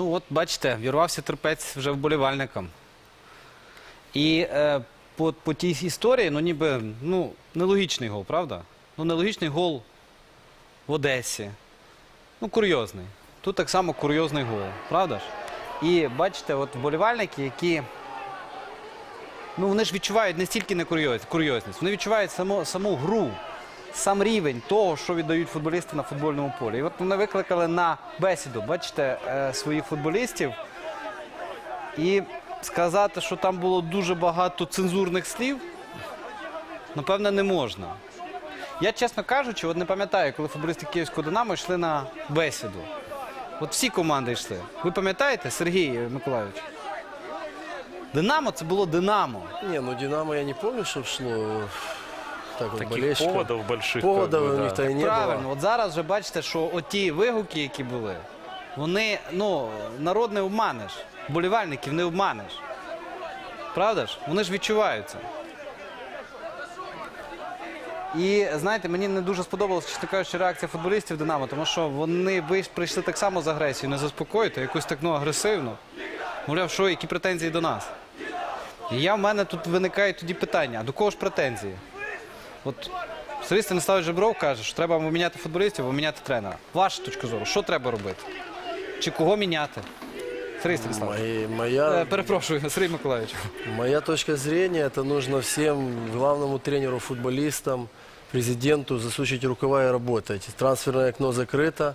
Ну, от бачите, вірвався терпець вже вболівальникам. І е, по, по тій історії, ну ніби ну, нелогічний гол, правда? Ну, нелогічний гол в Одесі. Ну, курйозний. Тут так само курйозний гол, правда ж? І бачите, от вболівальники, які. Ну, вони ж відчувають не стільки не курйозність, вони відчувають саму, саму гру, сам рівень того, що віддають футболісти на футбольному полі. І от вони викликали на бесіду, бачите, е, своїх футболістів. І сказати, що там було дуже багато цензурних слів, напевне, не можна. Я, чесно кажучи, от не пам'ятаю, коли футболісти Київського Динамо йшли на бесіду. От всі команди йшли. Ви пам'ятаєте, Сергій Миколайович? Динамо це було Динамо. Не, ну Динамо я не помню, что шло так вот Таких болельщикам. поводов больших. Поводов как бы, у них-то и не Правильно, было. от зараз вже бачите, що оті вигуки, які були, вони, ну, народ не обманеш, болівальників не обманеш. Правда ж? Вони ж відчуваються. І знаєте, мені не дуже сподобалася, чесно кажучи, реакція футболістів Динамо, тому що вони вийш- прийшли так само з агресією, не заспокоїти, якось так ну, агресивно. Мовляв, що які претензії до нас. І я в мене тут виникає тоді питання: а до кого ж претензії? От Сергій Станіславович Жебров каже, що треба або міняти футболістів, або міняти тренера. Ваша точка зору, що треба робити? Чи кого міняти? Станіславович. Мои- Е, моя, Перепрошую, Сергій Миколаївич. моя точка зрения, это нужно всем, главному тренеру, футболистам, президенту засучить рукава и работать. Трансферное окно закрыто.